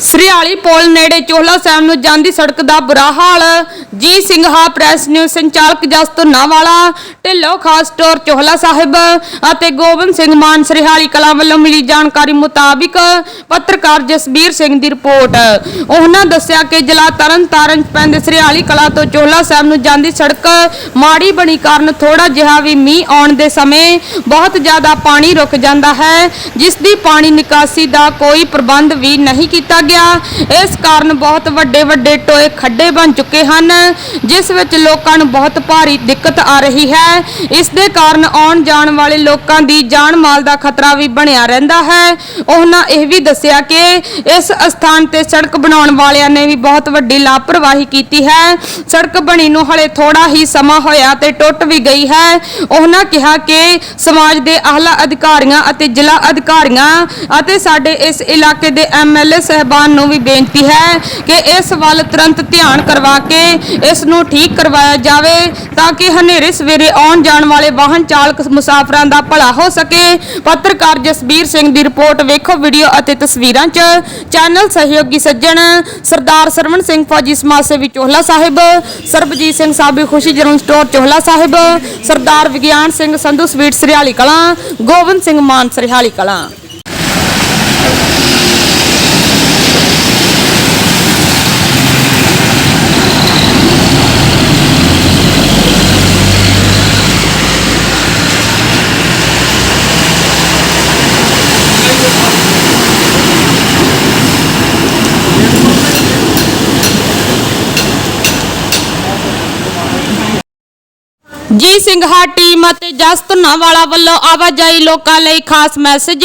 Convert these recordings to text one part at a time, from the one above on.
ਸਰੀਆਲੀ ਪੁਲ ਨੇੜੇ ਚੋਹਲਾ ਸਾਹਿਬ ਨੂੰ ਜਾਂਦੀ ਸੜਕ ਦਾ ਬੁਰਾ ਹਾਲ। ਜੀ ਸਿੰਘਾ ਪ੍ਰੈਸ ਨਿਊਜ਼ ਸੰਚਾਲਕ ਜਸਤਨਾ ਵਾਲਾ ਢਿੱਲੋਂ ਖਾਸ ਸਟੋਰ ਚੋਹਲਾ ਸਾਹਿਬ ਅਤੇ ਗੋਬਿੰਦ ਸਿੰਘ ਮਾਨ ਸਰੀਹਾਲੀ ਕਲਾ ਵੱਲੋਂ ਮਿਲੀ ਜਾਣਕਾਰੀ ਮੁਤਾਬਿਕ ਪੱਤਰਕਾਰ ਜਸਬੀਰ ਸਿੰਘ ਦੀ ਰਿਪੋਰਟ। ਉਹਨਾਂ ਦੱਸਿਆ ਕਿ ਜ਼ਿਲ੍ਹਾ ਤਰਨ ਤਾਰਨ ਪੈਂਦੇ ਸਰੀਹਾਲੀ ਕਲਾ ਤੋਂ ਚੋਹਲਾ ਸਾਹਿਬ ਨੂੰ ਜਾਂਦੀ ਸੜਕ ਮਾੜੀ ਬਣੀ ਕਾਰਨ ਥੋੜਾ ਜਿਹਾ ਵੀ ਮੀਂਹ ਆਉਣ ਦੇ ਸਮੇਂ ਬਹੁਤ ਜ਼ਿਆਦਾ ਪਾਣੀ ਰੁਕ ਜਾਂਦਾ ਹੈ, ਜਿਸ ਦੀ ਪਾਣੀ ਨਿਕਾਸੀ ਦਾ ਕੋਈ ਪ੍ਰਬੰਧ ਵੀ ਨਹੀਂ ਕੀਤਾ ਗਿਆ। ਇਸ ਕਾਰਨ ਬਹੁਤ ਵੱਡੇ ਵੱਡੇ ਟੋਏ ਖੱਡੇ ਬਣ ਚੁੱਕੇ ਹਨ, ਜਿਸ ਵਿੱਚ ਲੋਕਾਂ ਨੂੰ ਬਹੁਤ ਭਾਰੀ ਦਿੱਕਤ ਆ ਰਹੀ ਹੈ। ਇਸ ਦੇ ਕਾਰਨ ਆਉਣ ਜਾਣ ਵਾਲੇ ਲੋਕਾਂ ਦੀ ਜਾਨ ਮਾਲ ਦਾ ਖਤਰਾ ਵੀ ਬਣਿਆ ਰਹਿੰਦਾ ਹੈ। ਉਹਨਾਂ ਇਹ ਵੀ ਦੱਸਿਆ ਕਿ ਇਸ ਸਥਾਨ ਤੇ ਸੜਕ ਬਣਾਉਣ ਵਾਲਿਆਂ ਨੇ ਵੀ ਬਹੁਤ ਵੱਡੀ ਲਾਪਰਵਾਹੀ ਕੀਤੀ ਹੈ। ਸੜਕ ਬਣੀ ਨੂੰ ਹਲੇ ਥੋੜਾ ਹੀ ਸਮਾਂ ਹੋਇਆ ਤੇ ਟੁੱਟ ਵੀ ਗਈ ਹੈ। ਉਹਨਾਂ ਕਿਹਾ ਕਿ ਸਮਾਜ ਦੇ ਆਹਲਾ ਅਧਿਕਾਰੀਆਂ ਅਤੇ ਜ਼ਿਲ੍ਹਾ ਅਧਿਕਾਰੀਆਂ ਅਤੇ ਸਾਡੇ ਇਸ ਇਲਾਕੇ ਦੇ ਐਮਐਲਏ ਸਹਿਬਾਨ ਨੂੰ ਵੀ ਬੇਨਤੀ ਹੈ ਕਿ ਇਸ ਵੱਲ ਤੁਰੰਤ ਧਿਆਨ ਕਰਵਾ ਕੇ ਇਸ ਨੂੰ ਠੀਕ ਕਰਵਾਇਆ ਜਾਵੇ ਤਾਂ ਕਿ ਹਨੇਰੇ ਸਵੇਰੇ ਆਉਣ ਜਾਣ ਵਾਲੇ ਵਾਹਨ ਚਾਲਕ ਮੁਸਾਫਰਾਂ ਦਾ ਭਲਾ ਹੋ ਸਕੇ। ਪੱਤਰਕਾਰ ਜਸਬੀਰ ਸਿੰਘ ਦੀ ਰਿਪੋਰਟ ਵੇਖੋ ਵੀਡੀਓ ਅਤੇ ਤਸਵੀਰਾਂ 'ਚ ਚੈਨਲ ਸਹਿਯੋਗੀ ਸੱਜਣ ਸਰਦਾਰ ਸਰਵਣ ਸਿੰਘ ਫੌਜੀ ਸਮਾਜ ਸੇਵੀ Chohla Sahib, Sarabjit Singh Sabi Khushi general store Chohla Sahib, Sardar Vigyan Singh Sandhu sweet Sariali Kalan, Gobind Singh Mann Sariali Kalan. ਜੀ ਸਿੰਘਾ ਟੀਮ ਅਤੇ ਜਸ ਧੁੰਨਾਵਾਲਾ ਵੱਲੋਂ ਆਵਾਜਾਈ ਲੋਕਾਂ ਲਈ ਖਾਸ ਮੈਸੇਜ।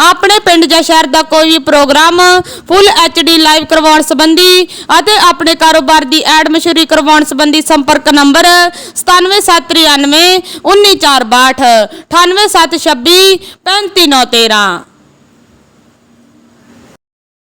ਆਪਣੇ ਪਿੰਡ ਜਾਂ ਸ਼ਹਿਰ ਦਾ ਕੋਈ ਵੀ ਪ੍ਰੋਗਰਾਮ ਫੁੱਲ ਐਚਡੀ ਲਾਈਵ ਕਰਵਾਉਣ ਸੰਬੰਧੀ ਅਤੇ ਆਪਣੇ ਕਾਰੋਬਾਰ ਦੀ ਐਡ ਮਸ਼ਹੂਰੀ ਕਰਵਾਉਣ ਸੰਬੰਧੀ ਸੰਪਰਕ ਨੰਬਰ 97793 19462 98726 35913